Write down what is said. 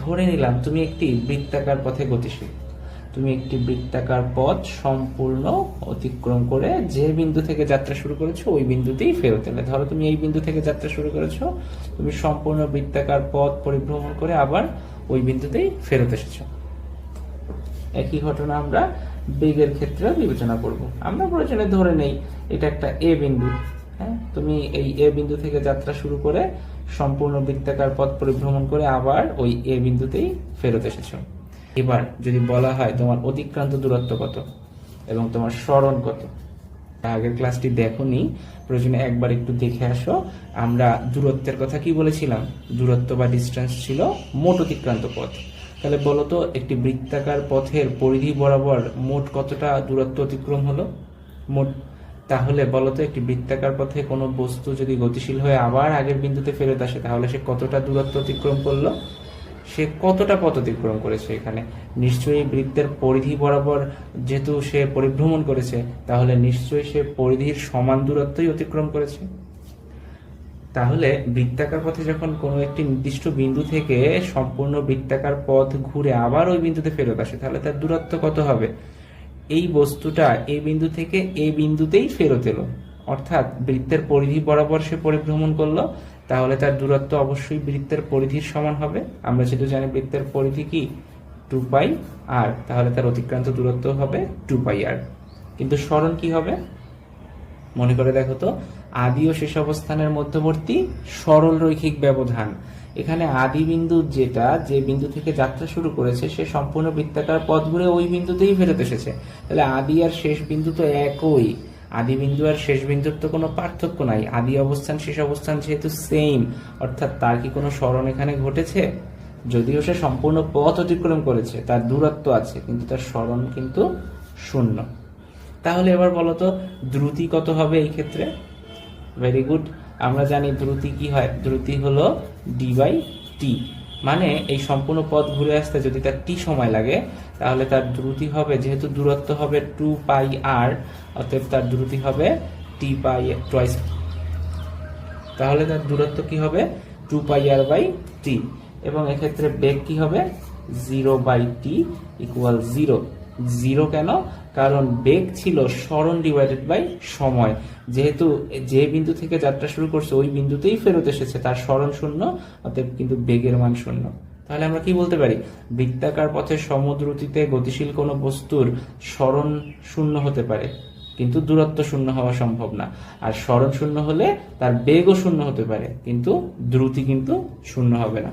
ধরে নিলাম, তুমি একটি বৃত্তাকার পথে গতিশীল। তুমি একটি বৃত্তাকার পথ সম্পূর্ণ অতিক্রম করে যে বিন্দু থেকে যাত্রা শুরু করেছ, ওই বিন্দুতেই ফেরত এলে ধরো তুমি এই বিন্দু থেকে যাত্রা শুরু করেছ, তুমি সম্পূর্ণ বৃত্তাকার পথ পরিভ্রমণ করে আবার ওই বিন্দুতেই ফেরত এসেছ। একই ঘটনা আমরা বেগের ক্ষেত্রে বিবেচনা করব। আমরা প্রয়োজনে ধরে নেই, এটা একটা এ বিন্দু। হ্যাঁ? তুমি এই এ বিন্দু থেকে যাত্রা শুরু করে সম্পূর্ণ বৃত্তাকার পথ পরিভ্রমণ করে আবার ওই এ বিন্দুতেই ফেরত এসেছ। এবার যদি বলা হয় তোমার অতিক্রান্ত দূরত্ব কত এবং তোমার স্মরণ কত? আগের ক্লাসটি দেখোনি, প্রয়োজনে একবার একটু দেখে আসো। আমরা দূরত্বের কথা কি বলেছিলাম? দূরত্ব বা ডিস্টেন্স ছিল মোট অতিক্রান্ত পথ। তাহলে বলো তো, একটি বৃত্তাকার পথের পরিধি বরাবর মোট কতটা দূরত্ব অতিক্রম হলো? মোট তাহলে বলতো একটি বৃত্তাকার পথে কোনো বস্তু যদি গতিশীল হয়ে আবার আগের বিন্দুতে ফেরত আসে, তাহলে সে কতটা দূরত্ব অতিক্রম করল? সে কতটা পথ অতিক্রম করেছে এখানে? নিশ্চয়ই বৃত্তের পরিধি বরাবর যেহেতু সে পরিভ্রমণ করেছে, তাহলে নিশ্চয়ই সে পরিধির সমান দূরত্বই অতিক্রম করেছে? তাহলে বৃত্তাকার পথে যখন কোনো একটি নির্দিষ্ট বিন্দু থেকে সম্পূর্ণ বৃত্তাকার পথ ঘুরে আবার ওই বিন্দুতে ফেরত আসে, তাহলে তার দূরত্ব কত হবে? এই বস্তুটা এই বিন্দু থেকে এই বিন্দুতেই ফেরত এলো। অর্থাৎ বৃত্তের পরিধি বরাবর সে পরিভ্রমণ করল, তাহলে তার দূরত্ব অবশ্যই বৃত্তের পরিধির সমান হবে। আমরা যেহেতু জানি বৃত্তের পরিধি কি? টু পাই আর, তাহলে তার অতিক্রান্ত দূরত্ব হবে টু পাই আর। কিন্তু স্মরণ কি হবে? মনে করে দেখো তো আদি ও শেষ অবস্থানের মধ্যবর্তী সরল রৈখিক ব্যবধান। এখানে আদি বিন্দু যেটা, যে বিন্দু থেকে যাত্রা শুরু করেছে, সে সম্পূর্ণ বৃত্তাকার পথ ঘুরে ওই বিন্দুতেই ফেরত এসেছে। তাহলে আদি আর শেষ বিন্দু তো একই। আদি বিন্দু আর শেষ বিন্দুর তো কোনো পার্থক্য নাই। আদি অবস্থান, শেষ অবস্থান যেহেতু সেম অর্থাৎ তার কি কোনো স্মরণ এখানে ঘটেছে? যদিও সে সম্পূর্ণ পথ অতিক্রম করেছে, তার দূরত্ব আছে, কিন্তু তার স্মরণ কিন্তু শূন্য। তাহলে এবার বলো তো, দ্রুতি কত হবে এই ক্ষেত্রে? ভেরি গুড আমরা জানি দ্রুতি কি হয়? দ্রুতি হলো ডি বাই টি মানে এই সম্পূর্ণ পথ ঘুরে আসতে যদি তার টি সময় লাগে, তাহলে তার দ্রুতি হবে, যেহেতু দূরত্ব হবে টু পাই আর অতএব তার দ্রুতি হবে টি পাই টয়েস তাহলে তার দূরত্ব কি হবে? Two pi R by T এবং এক্ষেত্রে বেগ কি হবে? Zero by T equal zero zero কেন? কারণ বেগ ছিল স্মরণ ডিভাইডেড বাই সময়। যেহেতু যে বিন্দু থেকে যাত্রা শুরু করছে, ওই বিন্দুতেই ফেরত এসেছে। তার স্মরণ শূন্য, অতএব কিন্তু বেগের মান শূন্য। তাহলে আমরা কি বলতে পারি? বৃত্তাকার পথে সমদ্রুতিতে গতিশীল কোনো বস্তুর স্মরণ শূন্য হতে পারে। কিন্তু দূরত্ব শূন্য হওয়া সম্ভব না। আর স্মরণ শূন্য হলে তার বেগও শূন্য হতে পারে। কিন্তু দ্রুতি কিন্তু শূন্য হবে না।